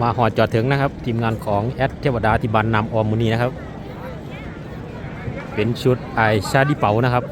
มาหอดจอดถึงนะครับ ทีมงานของแอดเทวดาที่บันนำออมมูนีนะครับ เป็นชุดไอชาลิเปานะครับ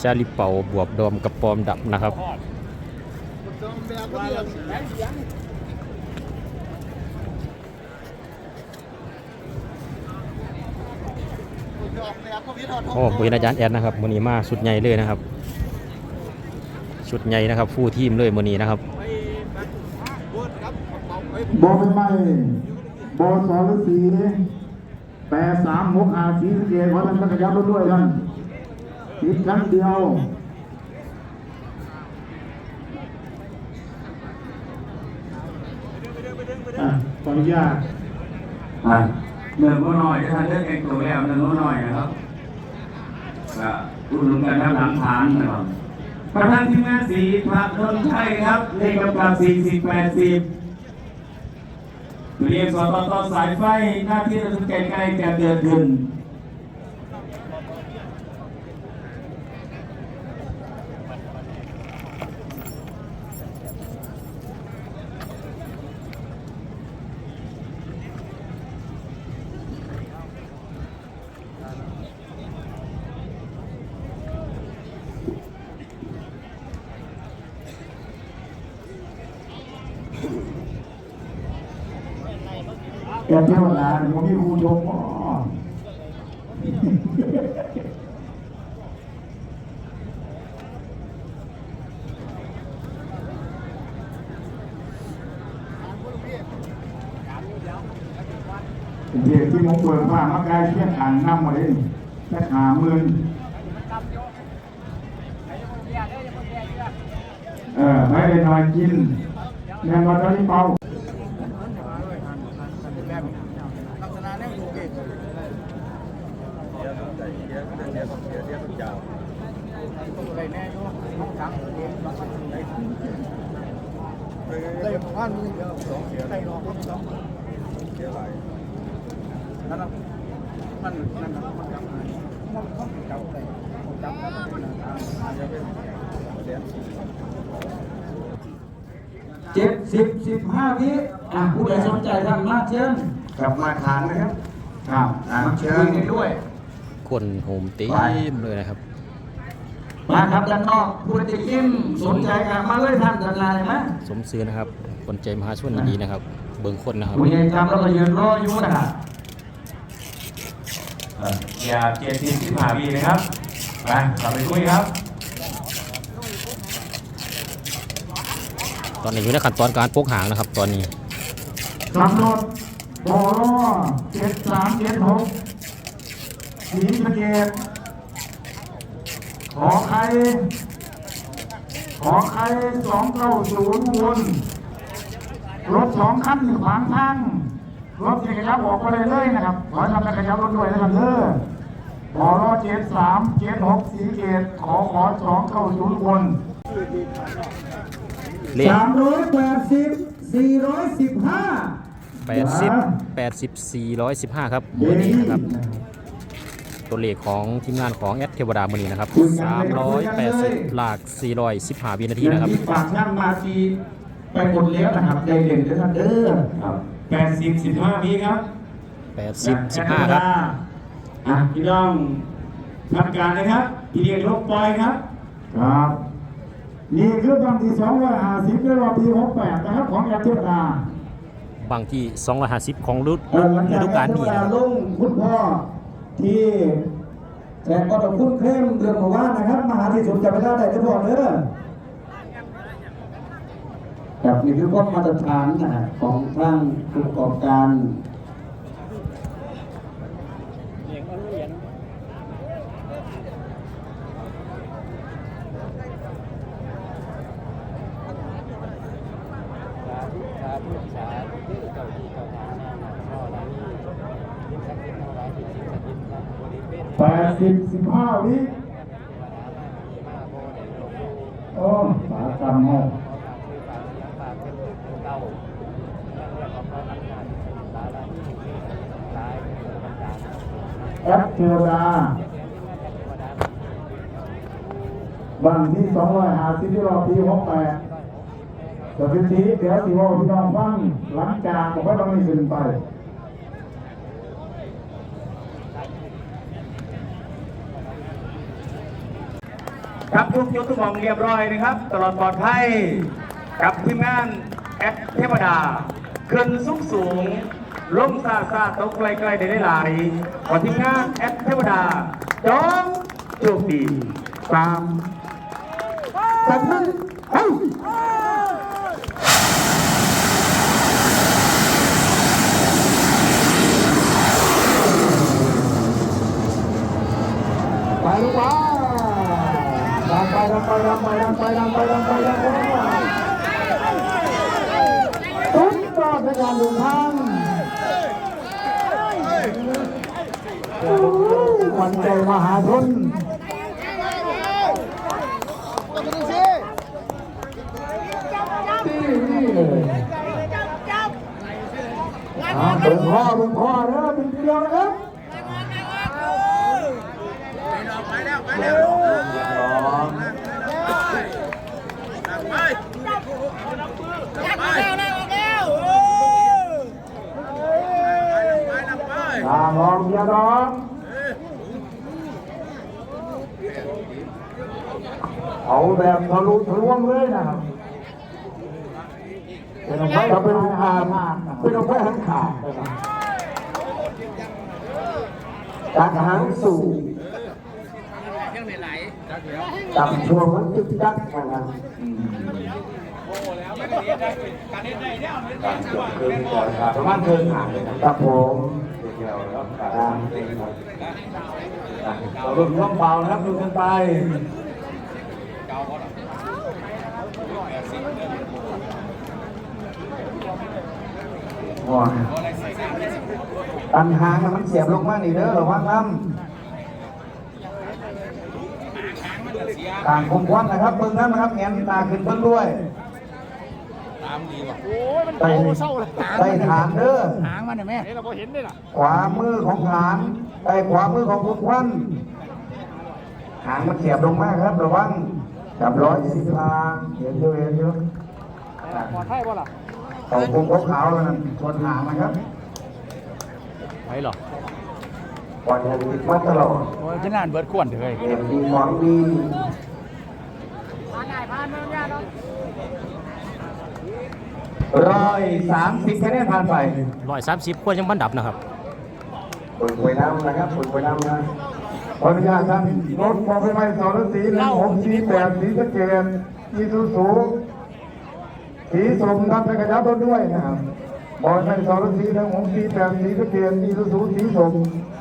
ชาลิเปาบวบดอมกับปอมดับนะครับโอ้บุญอาจารย์แอดนะครับมือนี้มาชุดใหญ่เลยนะครับ ชุดใหญ่นะครับ ฟู่ทีมเลยมือนี้นะครับ บอเป็นไม่บอสอนฤาษีแปดสามหกอาสีสเกตขอท่านขยับรถด้วยกันติดครั้งเดียวอะขออนุญาตอะเดินก็หน่อยท่านเลือกเองตัวแล้วเดินก็หน่อยนะครับก็อุดหนุนกันครับหลังฐานนะครับประธานทีมงานสีพระนนชัยครับเลขกำกับสี่สิบแปดสิบ เรียนสตตสายไฟหน้าที่เราจะใกล้ๆจะเดือนขึ้น แกเทวดานผมมีครูชมอ๋อเด็กที่ผมเปิดว่ามาไกลเที่ยงอ่างน้ำมาเลยแค่ขาหมื่นเออไม่ได้นอนกินแรงวันนี้เป่า ได้ประมาณนี้เดียวสองเสียได้รอคนสองเสียหลายนั่นน่ะมันนั่นน่ะมันกลับมามันต้องจับได้จับได้จะเป็นเสียเจ็ดสิบสิบห้าวิอะผู้ใดสนใจทำมาเชิญกลับมาทานนะครับครับอะเชิญกันด้วย คนโฮมเต็มเลยนะครับ มาครับด้านนอกผู้ใดยิ้มสนใจกันมาเลยท่านด้านในไหมสมซื้อนะครับ คนใจมหาชนดีนะครับ เบิ่งคนนะครับผู้ใหญ่จำแล้วก็ยืนรออยู่นะครับเอ่ออย่าเจ็ดสิบสิบห้าวินะครับไปกลับไปคุยครับ ตอนนี้อยู่ในขั้นตอนการปกหางนะครับ ตอนนี้กำหนดบอรอเจ็ดสามเจ็ดหก สีสะเกตขอใคร ขอใครสองเก้าศูนย์วนรถสองคันอยู่ขวางทางรถที่ขยับออกไปเลยเลยนะครับ ขอให้ทำการขยับรถด้วยนะครับเด้อบอรอเจ็ดสามเจ็ดหกสีเกตขอขอสองเก้าศูนย์วนเลขสามร้อยแปดสิบสี่ร้อยสิบห้า80 80 415ครับมือนี้นะครับ ตัวเลขของทีมงานของแอดเทวดามือนี้นะครับ380หลาก415วินาทีนะครับฝากท่านมาทีไปหมดแล้วนะครับได้เด่นด้วยท่านเด้อครับแปดสิบสิบห้าวิครับ80 15ครับอะพี่น้องทำการนะครับพี่เรียกลบปล่อยครับ ครับ นี่คือบังที่สองร้อยห้าสิบในรอบปีหกแปดนะครับของแอปเทวดาบางที่250ของฤดูเออหลังฤจากดูแอปกาลเทวนี้ดานะครับลงคุณพ่อ ที่แจกก็ต้องคุ้นเข้มเรื่องของว่านนะครับ มหาที่สุดจะไปได้ได้ทุกคนเด้อครับนี่คือข้อมาตรฐานนะของทางผู้ประกอบการแแปดสิบสิบห้าวิโอ้สากรรมโง่แอปเทวดาบังที่สองร้อยหาสิบที่รอปีหกแปดสถิติเดี๋ยวสิว่าพี่น้องฟังหลังจากผมก็ต้องมีขึ้นไป ครับทุกยุทธมองเรียบร้อยนะครับ ตลอดปลอดภัยกับทีมงานแอดเทวดาขึ้นสูงสูงลงซาซาตกไกลไกลได้หลายขอทีมงานแอดเทวดาจงโชคดีสามสองหนึ่งเฮ้ยไปลูกว่า ไปดังไปดังไปดังไปดังไปดังไปดังไปทุกยอดในการเดินทางขวัญใจมหาชนนี่เลยอ่าเป็นพ่อเป็นพ่อแล้วเป็นเดียวนะครับทาง รองยาดองเอาแบบทะลุทะลวงเลยนะครับเป็นองค์พระเป็นองค์อาเป็นองค์พระหันขาดนะครับจากหางสู่ต่ำช่วงมันจุดจักนะครับประมาณเทินหางเลยครับผม ตามเองเรารุ่นร่องเบานะครับดูกันไปว้าตันหางมันเสียบลงมากนี่เด้อระวังน้ำต่างคมควันนะครับเบิ้งน้ำนะครับแงนตาขึ้นเบิ้งด้วย ไต่ไต่ฐานเด้อหางมันเนี่ยแม่เราพอเห็นได้ล่ะขวามือของฐานไต่ขวามือของคมควันหางมันเสียบลงมากครับระวังจับร้อยสิบทางเห็นเยอะเห็นเยอะปลอดภัยป่ะล่ะเขาคงขาวๆแล้วนั่นชนหางนะครับไปหรอก่อนจะติดมาตลอดโอ้ยขนาดเบิร์ดขวนเถอะเก็บดีของดี ร้อยสามสิบคะแนนผ่านไปร้อยสามสิบควรยังบันดับนะครับฝึกไปน้ำนะครับฝึกไปน้ำนะขออนุญาตท่านรถพอไปไม่สองสีหนึ่งหกสีแปดสีสะเกนอีซูซูสีสมครับในกระยะต้นด้วยนะครับบอลไม่สองสีหนึ่งหกสีแปดสีสะเกนอีซูซูสีสม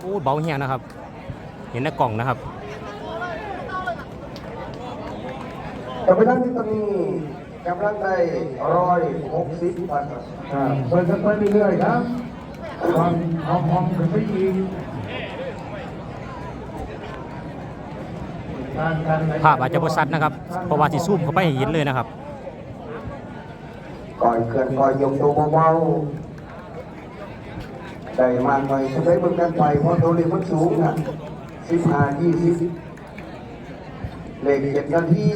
โอ้เบาแห้งนะครับ เห็นในกล่องนะครับจะไปนั่งที่ตรงนี้ กำลังได้ร้อยหกสิบวันอ่าเปิดกันไปเรื่อยๆครับความหอมหอมขึ้นไปอีกภาพอาจจะบริษัทนะครับ เพราะว่าที่ซูมเข้าไปให้เห็นเลยนะครับ ก่อยเกินก่อยยกตัวเบาๆได้มากหน่อยจะได้เบิ่งกันไปเพราะตัวเลขมันสูงอะสิบห้ายี่สิบเลขเจ็ดนาที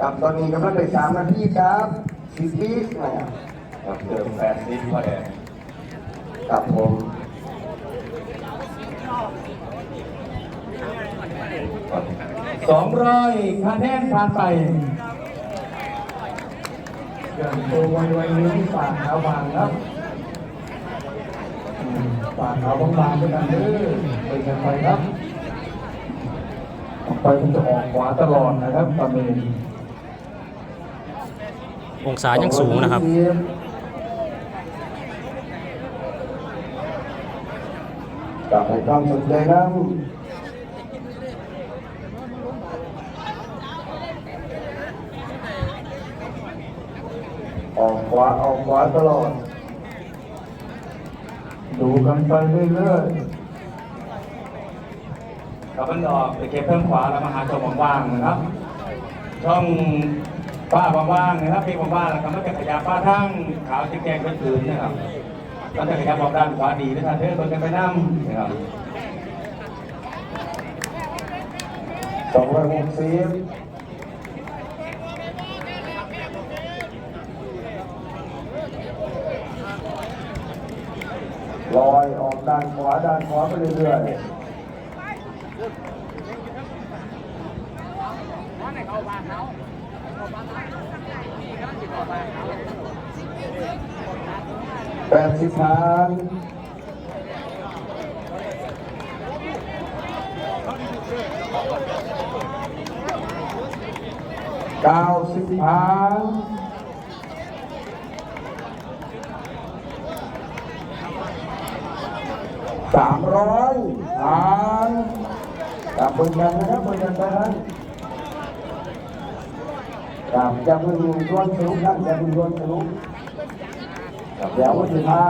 กับตอนนี้กำลังได้สามนาทีครับสิบปีนะครับเติมแปดสิบพอแดงครับผมสองร้อยคะแนนผ่านไปเกินตัวไวๆนี้ปากขาวบางครับปากขาวบางๆด้วยกันเด้อไปกันไปครับไปมันจะออกขวาตลอดนะครับตอนนี้ องศายังสูงนะครับกลับไปความสนใจนะออกขวาออกขวาตลอด ดูกันไปเรื่อยกับมันออกไปเก็บเพิ่มขวาแล้วมาหาช่องว่างๆนะครับ ช่อง ป้าว่างนะครับพี่ว่างๆแล้วก็มันจะขยับป้าทั้งขาวแกงก็คืนนะครับมันจะขยับออกด้านขวาดีนะครับเดินคนกันไปนั่งนะครับสองร้อยหกสิบลอยออกด้านขวาด้านขวาไปเรื่อย แปดสิบพันเก้าสิบพันสามร้อยผ่านจับมือกันนะครับมือกันไปนั้นจับจับมือรวนสรุปนั่งจับมือรวนสรุป จับแล้ววันที่ห้า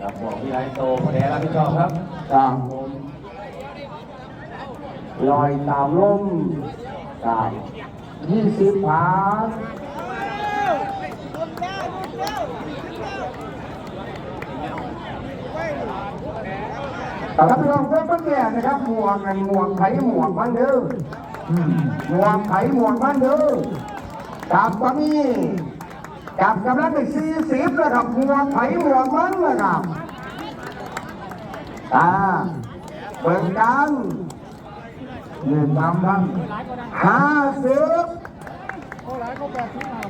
ครับบอกพี่ไอโตคนแดงรับผิดชอบครับตามลอยตามลมตามยี่สิบผานแต่ถ้าพี่น้องเพื่อนเพื่อนแก่นะครับหมวกกันหมวกไถหมวกมันเด้ออืมหมวกไถหมวกมันเด้อจับก็มี จับกำลังไปสี่สิบนะครับหมวกไถหมวมันนะครับอ่าเปิดกันยืนตามท่านห้าสิบเขาหลายเขาแปดสิบห้า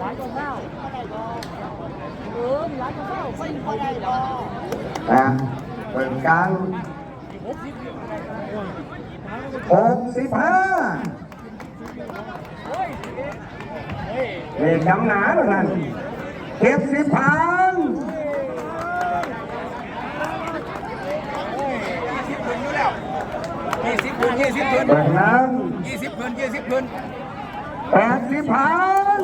หลายก็เก้าเออหลายก็เก้าไม่พอได้หรอกอ่าเปิดกันหกสิบห้า เด็กดำหนาเหมือนกันเก็บสิบพันยี่สิบคืนยี่สิบคืนเปิดนั้นยี่สิบคืนยี่สิบคืนแปดสิบพัน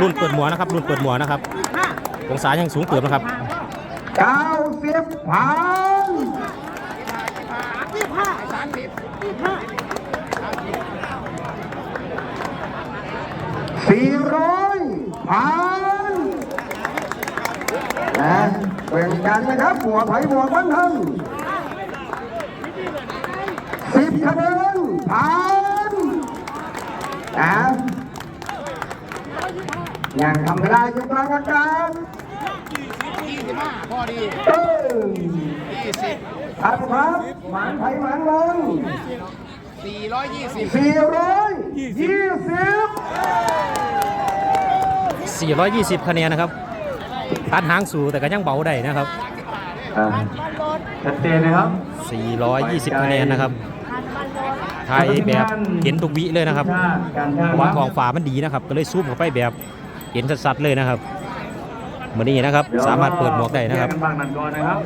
รุ่นเปิดหมวนะครับรุ่นเปิดหมวนะครับองศายังสูงเติบนะครับเก้าสิบพันยี่ห้าสามสิบยี่ห้า สี่ร้ อยพันนะเป็นกันนะครับหัวไผ่หัวมันทั้งสิบคะแนนพันนะยังทำไม่ได้จุดกลางอากาศยี่สิบห้าพอดีเออยี่สิบครับครับหมันไผ่หมันลงสี่ร้อยยี่สิบสี่ร้อยยี่สิบ 420 คะแนนนะครับตัดหางสูแต่ก็ยังเบาได้นะครับชัดเจนนะครับ420 คะแนนนะครับไทยแบบเห็นทุกวิเลยนะครับการเพราะว่าทองฟ้ามันดีนะครับ ก็เลยซูมเข้าไปแบบเห็นชัดๆเลยนะครับเหมือนนี้นะครับ สามารถเปิดหมวกได้นะครับแยกันบ้างนั่นก่อนนะครับ